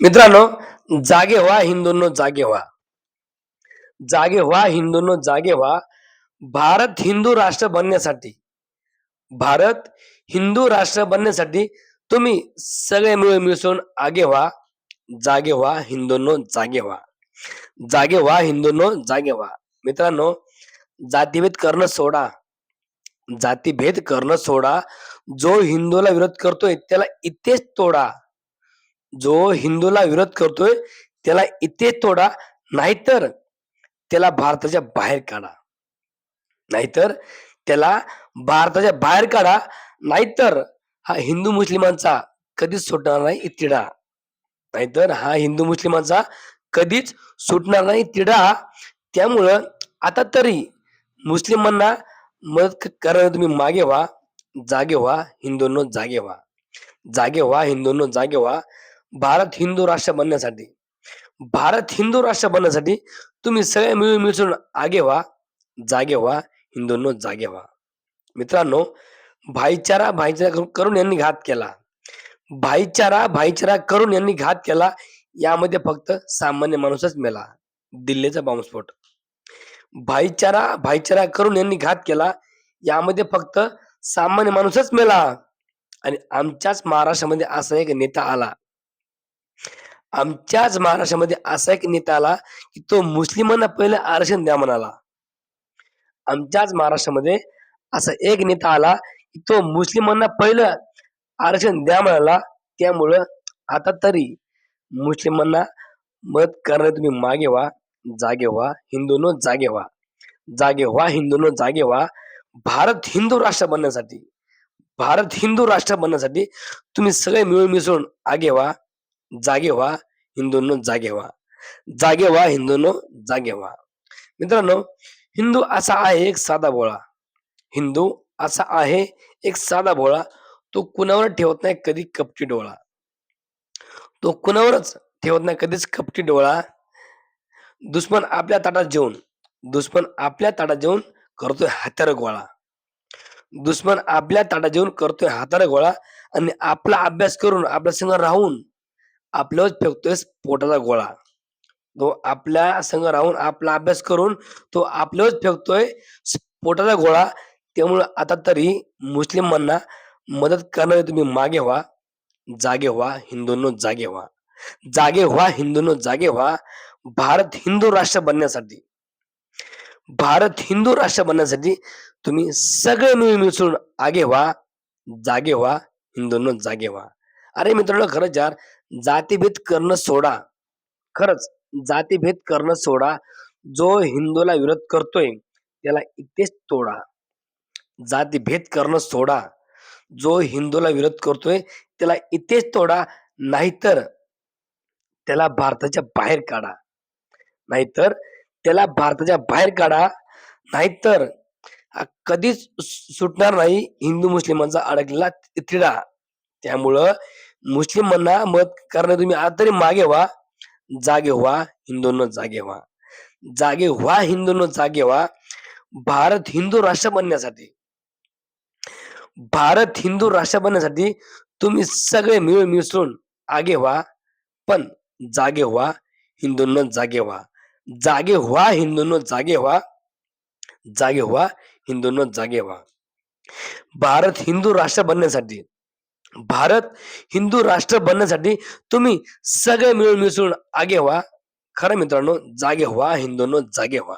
मित्रांनो जागे व्हा हिंदूंनो जागे व्हा. जागे व्हा हिंदूंनो जागे व्हा. भारत हिंदू राष्ट्र बनण्यासाठी भारत हिंदू राष्ट्र बनण्यासाठी तुम्ही सगळे मिळून मिसळून आगे व्हा जागे व्हा हिंदूंनो जागे व्हा. जागे व्हा हिंदूंनो जागे व्हा. मित्रांनो जातीभेद करणं सोडा. जातीभेद करणं सोडा. जो हिंदूला विरोध करतोय त्याला इथेच तोडा. जो हिंदूला विरोध करतोय त्याला इथे तोडा नाहीतर त्याला भारताच्या बाहेर काढा. नाहीतर त्याला भारताच्या बाहेर काढा नाहीतर हा हिंदू मुस्लिमांचा कधीच सुटणार नाही तिढा. नाहीतर हा हिंदू मुस्लिमांचा कधीच सुटणार नाही तिढा. त्यामुळं आता तरी मुस्लिमांना मदत करायला तुम्ही मागे व्हा जागे व्हा हिंदूंनो जागे व्हा. जागे व्हा हिंदूंनो जागे व्हा. भारत हिंदू राष्ट्र बनण्यासाठी. भारत हिंदू राष्ट्र बनण्यासाठी तुम्ही सगळे मिळून मिसळून आगे व्हा जागे व्हा हिंदूंनो जागे व्हा. मित्रांनो भाईचारा भाईचारा करून- यांनी घात केला. भाईचारा भाईचारा करून यांनी घात केला यामध्ये फक्त सामान्य माणूसच मेला. दिल्लीचा बॉम्बस्फोट. भाईचारा भाईचारा करून यांनी घात केला यामध्ये फक्त सामान्य माणूसच मेला. आणि आमच्याच महाराष्ट्रामध्ये असा एक नेता आला. आमच्याच महाराष्ट्रामध्ये असा एक नेता आला की तो मुस्लिमांना पहिलं आरक्षण द्या म्हणाला. आमच्याच महाराष्ट्रामध्ये असा एक नेता आला की तो मुस्लिमांना पहिलं आरक्षण द्या म्हणाला. त्यामुळं आता तरी मुस्लिमांना मदत करण्यात तुम्ही मागे व्हा जागे व्हा हिंदूनो जागे व्हा. जागे व्हा हिंदूनो जागे व्हा. भारत हिंदू राष्ट्र बनण्यासाठी भारत हिंदू राष्ट्र बनण्यासाठी तुम्ही सगळे मिळून मिसळून आगे व्हा. जागे व्हा हिंदूंनो जागे व्हा. जागे व्हा हिंदूंनो जागे व्हा. मित्रांनो हिंदू असा आहे एक साधा भोळा. हिंदू असा आहे एक साधा भोळा. तो कुणावर ठेवत नाही कधी कपटी डोळा. तो कुणावरच ठेवत नाही कधीच कपटी डोळा. दुश्मन आपल्या ताटात जेवून दुश्मन आपल्या ताटात जेवून करतोय हातार गोळा. दुश्मन आपल्या ताटात जेवून करतोय हातार गोळा आणि आपला अभ्यास करून आपल्या संग राहून आपल्यावर फेकतोय पोटाचा गोळा. तो आपल्या संग राहून आपला अभ्यास करून तो आपल्यावर फेकतोय पोटाचा गोळा. त्यामुळे आता तरी मुस्लिमांना मदत करणारे तुम्ही मागे व्हा. जागे व्हा हिंदूंनो जागे व्हा. जागे व्हा हिंदूंनो जागे व्हा. भारत हिंदू राष्ट्र बनण्यासाठी. भारत हिंदू राष्ट्र बनण्यासाठी तुम्ही सगळे मिळून मिसळून आगे व्हा. जागे व्हा हिंदूंनो जागे व्हा. अरे मित्रांनो खरंच यार जातीभेद करणं सोडा. खरंच जातीभेद करणं सोडा. जो हिंदूला विरोध करतोय त्याला इथेच तोडा. जातीभेद करणं सोडा. जो हिंदूला विरोध करतोय त्याला इथेच तोडा. नाहीतर त्याला भारताच्या बाहेर काढा. नाहीतर त्याला भारताच्या बाहेर काढा. नाहीतर कधीच सुटणार नाही हिंदू मुस्लिमांचा अडकलेला तिढा त्यामुळं मुस्लिमांना मत करणे तुम्ही आता तरी मागे व्हा. जागे व्हा हिंदूंना जागे व्हा. जागे व्हा हिंदूंना जागे व्हा. भारत हिंदू राष्ट्र बनण्यासाठी भारत हिंदू राष्ट्र बनण्यासाठी तुम्ही सगळे मिळून मिसळून आगे व्हा. पण जागे व्हा हिंदूंना जागे व्हा. जागे व्हा हिंदूंनो जागे व्हा. जागे व्हा हिंदूंना जागे व्हा. भारत हिंदू राष्ट्र बनण्यासाठी भारत हिंदू राष्ट्र बनण्यासाठी तुम्ही सगळे मिळून मिसळून आगे व्हा. खरं मित्रांनो जागे व्हा. हिंदूंनो जागे व्हा.